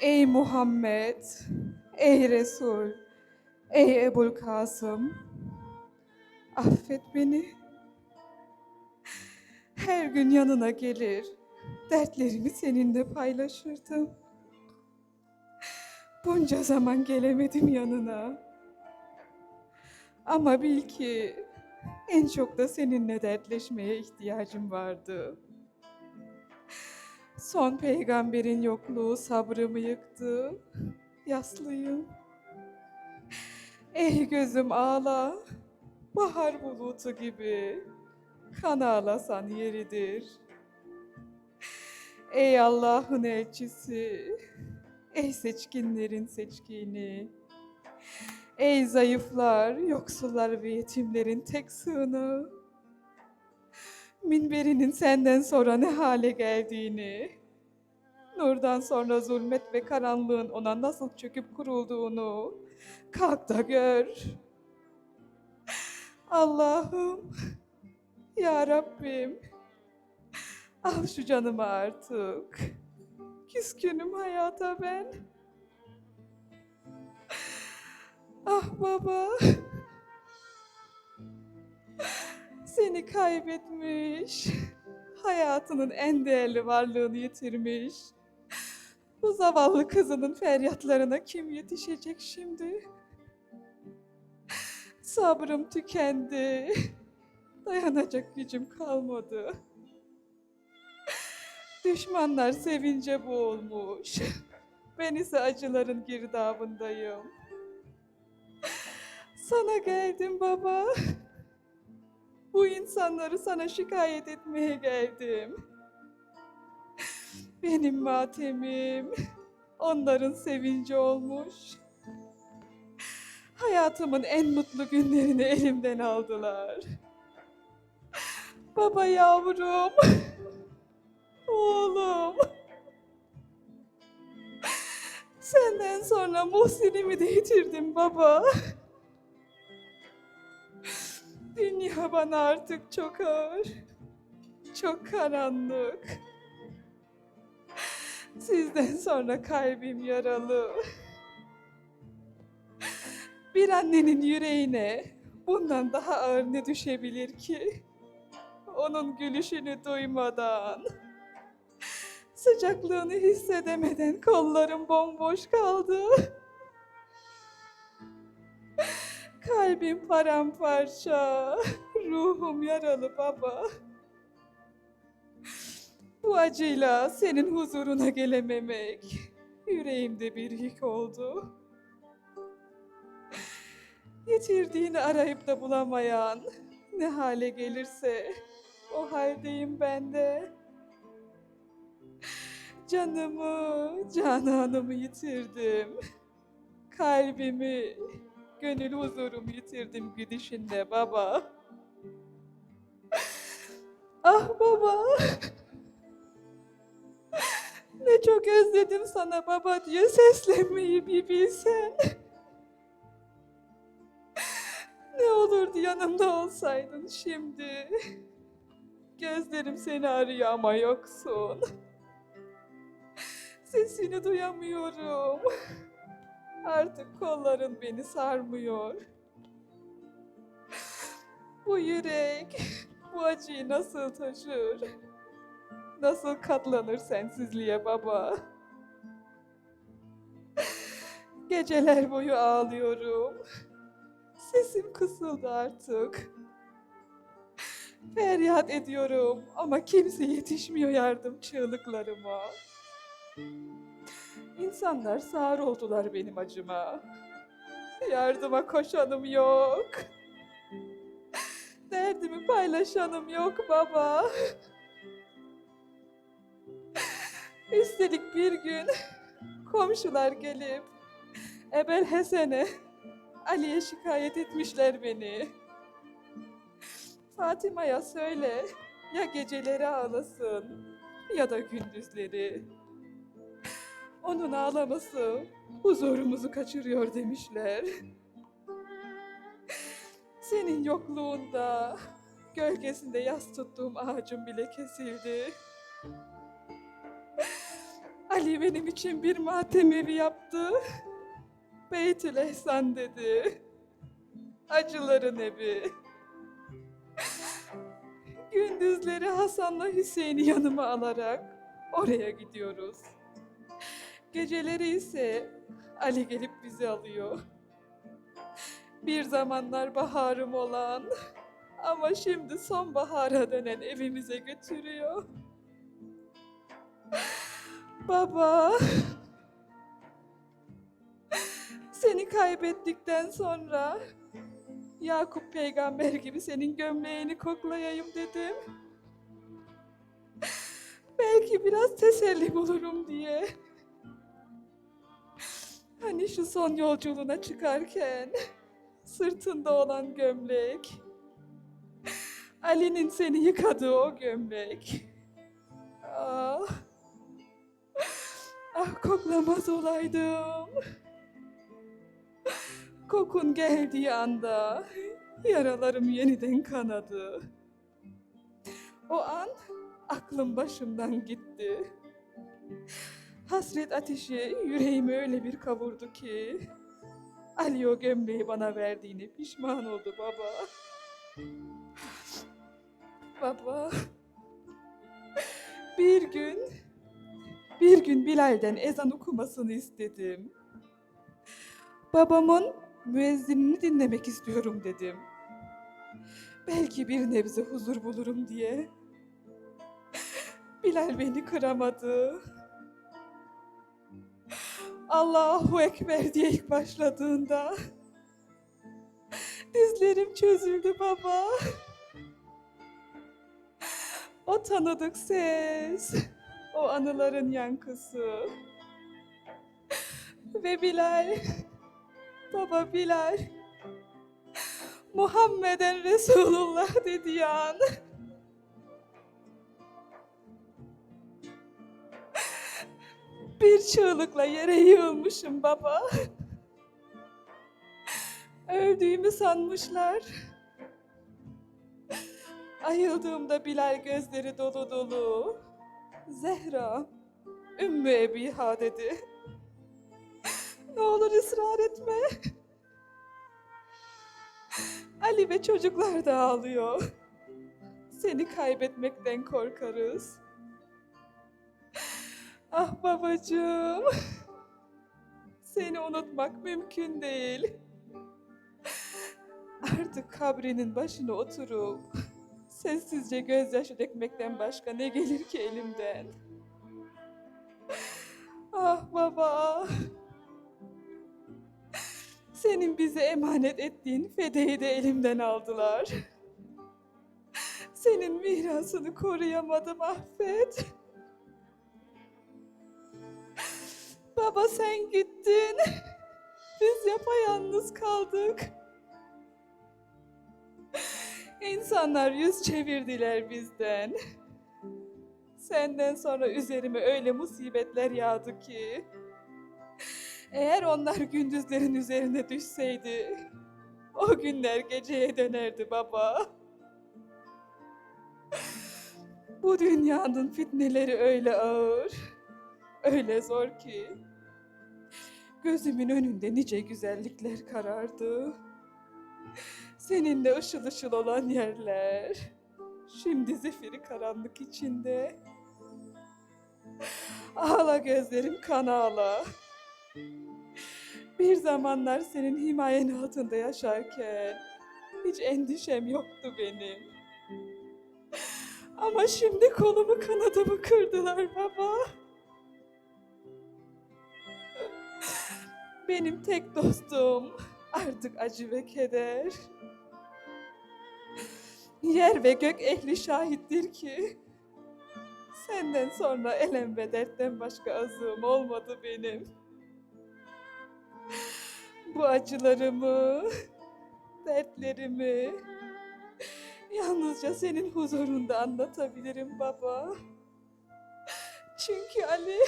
Ey Muhammed, ey Resul, ey Ebul Kasım, affet beni. Her gün yanına gelir, dertlerimi seninle paylaşırdım. Bunca zaman gelemedim yanına. Ama bil ki en çok da seninle dertleşmeye ihtiyacım vardı. Son peygamberin yokluğu sabrımı yıktı. Yaslıyım. Ey gözüm ağla, bahar bulutu gibi. Kan ağlasan yeridir. Ey Allah'ın elçisi, ey seçkinlerin seçkini. Ey zayıflar, yoksullar ve yetimlerin tek sığınağı. Minberinin senden sonra ne hale geldiğini, nurdan sonra zulmet ve karanlığın ona nasıl çöküp kurulduğunu kalk da gör. Allah'ım, Ya Rabbim, al şu canımı artık. Küskünüm hayata ben. Ah baba. Seni kaybetmiş. Hayatının en değerli varlığını yitirmiş. Bu zavallı kızının feryatlarına kim yetişecek şimdi? Sabrım tükendi. Dayanacak gücüm kalmadı. Düşmanlar sevince boğulmuş. Ben ise acıların girdabındayım. Sana geldim baba. Bu insanları sana şikayet etmeye geldim. Benim matemim onların sevinci olmuş. Hayatımın en mutlu günlerini elimden aldılar. Baba yavrum. Oğlum. Senden sonra Muhsin'imi de yitirdim baba. Dünya bana artık çok ağır, çok karanlık. Sizden sonra kalbim yaralı. Bir annenin yüreğine bundan daha ağır ne düşebilir ki? Onun gülüşünü duymadan, sıcaklığını hissedemeden kollarım bomboş kaldı. Kalbim paramparça, ruhum yaralı baba. Bu acıyla senin huzuruna gelememek yüreğimde bir yük oldu. Yitirdiğini arayıp da bulamayan ne hale gelirse o haldeyim ben de. Canımı, cananımı yitirdim. Kalbimi, Gönül huzurumu yitirdim gidişinde baba. Ah baba. Ne çok özledim sana baba diye seslenmeyi bir bilsen. Ne olurdu yanımda olsaydın şimdi. Gözlerim seni arıyor ama yoksun. Sesini duyamıyorum. Artık kolların beni sarmıyor. Bu yürek bu acıyı nasıl taşır? Nasıl katlanır sensizliğe baba? Geceler boyu ağlıyorum. Sesim kısıldı artık. Feryat ediyorum ama kimse yetişmiyor yardım çığlıklarıma. İnsanlar sağır oldular benim acıma. Yardıma koşanım yok. Derdimi paylaşanım yok baba. Üstelik bir gün komşular gelip Ebel Hesen'e Ali'ye şikayet etmişler beni. Fatıma'ya söyle ya geceleri ağlasın ya da gündüzleri. Onun ağlaması huzurumuzu kaçırıyor demişler. Senin yokluğunda gölgesinde yas tuttuğum ağacım bile kesildi. Ali benim için bir matem evi yaptı. Beytül Ehsan dedi. Acıların evi. Gündüzleri Hasan'la Hüseyin'i yanıma alarak oraya gidiyoruz. Geceleri ise Ali gelip bizi alıyor. Bir zamanlar baharım olan ama şimdi sonbahara dönen evimize götürüyor. Baba. Seni kaybettikten sonra Yakup peygamber gibi senin gömleğini koklayayım dedim. Belki biraz teselli bulurum diye. Hani şu son yolculuğuna çıkarken sırtında olan gömlek. Ali'nin seni yıkadığı o gömlek. Ah. Ah koklamaz olaydım. Kokun geldiği anda yaralarım yeniden kanadı. O an aklım başımdan gitti. Hasret ateşi yüreğimi öyle bir kavurdu ki Ali o gömleği bana verdiğine pişman oldu baba. Baba. Bir gün bir gün Bilal'den ezan okumasını istedim. Babamın müezzinini dinlemek istiyorum dedim. Belki bir nebze huzur bulurum diye. Bilal beni kıramadı. Allahu Ekber diye ilk başladığında dizlerim çözüldü baba. O tanıdık ses, o anıların yankısı. Ve Bilal, baba Bilal, Muhammeden Resulullah dediği an. Bir çığlıkla yere yığılmışım baba. Öldüğümü sanmışlar. Ayıldığımda Bilal gözleri dolu dolu. Zehra, Ümmü Ebiha dedi. Ne olur ısrar etme. Ali ve çocuklar da ağlıyor. Seni kaybetmekten korkarız. Ah babacığım. Seni unutmak mümkün değil. Artık kabrinin başına oturup sessizce gözyaşı dökmekten başka ne gelir ki elimden? Ah baba. Senin bize emanet ettiğin fedeyi de elimden aldılar. Senin mirasını koruyamadım affet. Baba sen gittin. Biz yapayalnız kaldık. İnsanlar yüz çevirdiler bizden. Senden sonra üzerime öyle musibetler yağdı ki. Eğer onlar gündüzlerin üzerine düşseydi, o günler geceye dönerdi baba. Bu dünyanın fitneleri öyle ağır, öyle zor ki. Gözümün önünde nice güzellikler karardı. Seninle ışıl ışıl olan yerler. Şimdi zifiri karanlık içinde. Ağla gözlerim kan ağla. Bir zamanlar senin himayen altında yaşarken hiç endişem yoktu benim. Ama şimdi kolumu kanadımı kırdılar baba. Benim tek dostum artık acı ve keder. Yer ve gök ehli şahittir ki senden sonra elem ve dertten başka azığım olmadı benim. Bu acılarımı, dertlerimi yalnızca senin huzurunda anlatabilirim baba. Çünkü Ali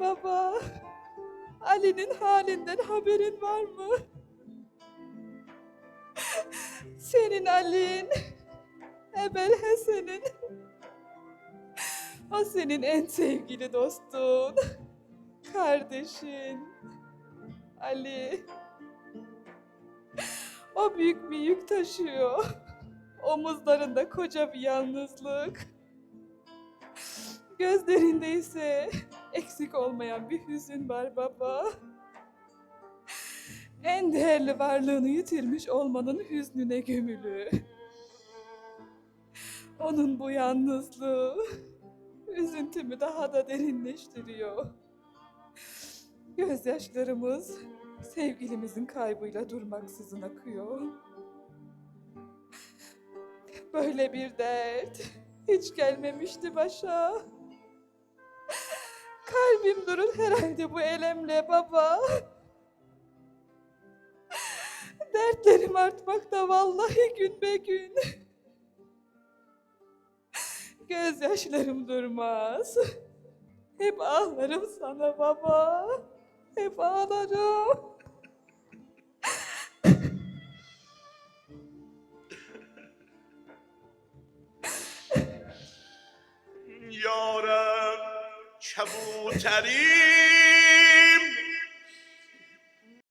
Baba, Ali'nin halinden haberin var mı? Senin Ali'nin, Ebel Hasan'ın O senin en sevgili dostun. Kardeşin. Ali. O büyük bir yük taşıyor. Omuzlarında koca bir yalnızlık. Gözlerinde ise eksik olmayan bir hüzün var baba. En değerli varlığını yitirmiş olmanın hüznüne gömülü. Onun bu yalnızlığı üzüntümü daha da derinleştiriyor. Gözyaşlarımız sevgilimizin kaybıyla durmaksızın akıyor. Böyle bir dert hiç gelmemişti başa. Kalbim durur herhalde bu elemle baba. Dertlerim artmakta vallahi gün be gün. Gözyaşlarım durmaz. Hep ağlarım sana baba. Hep ağlarım. সাবু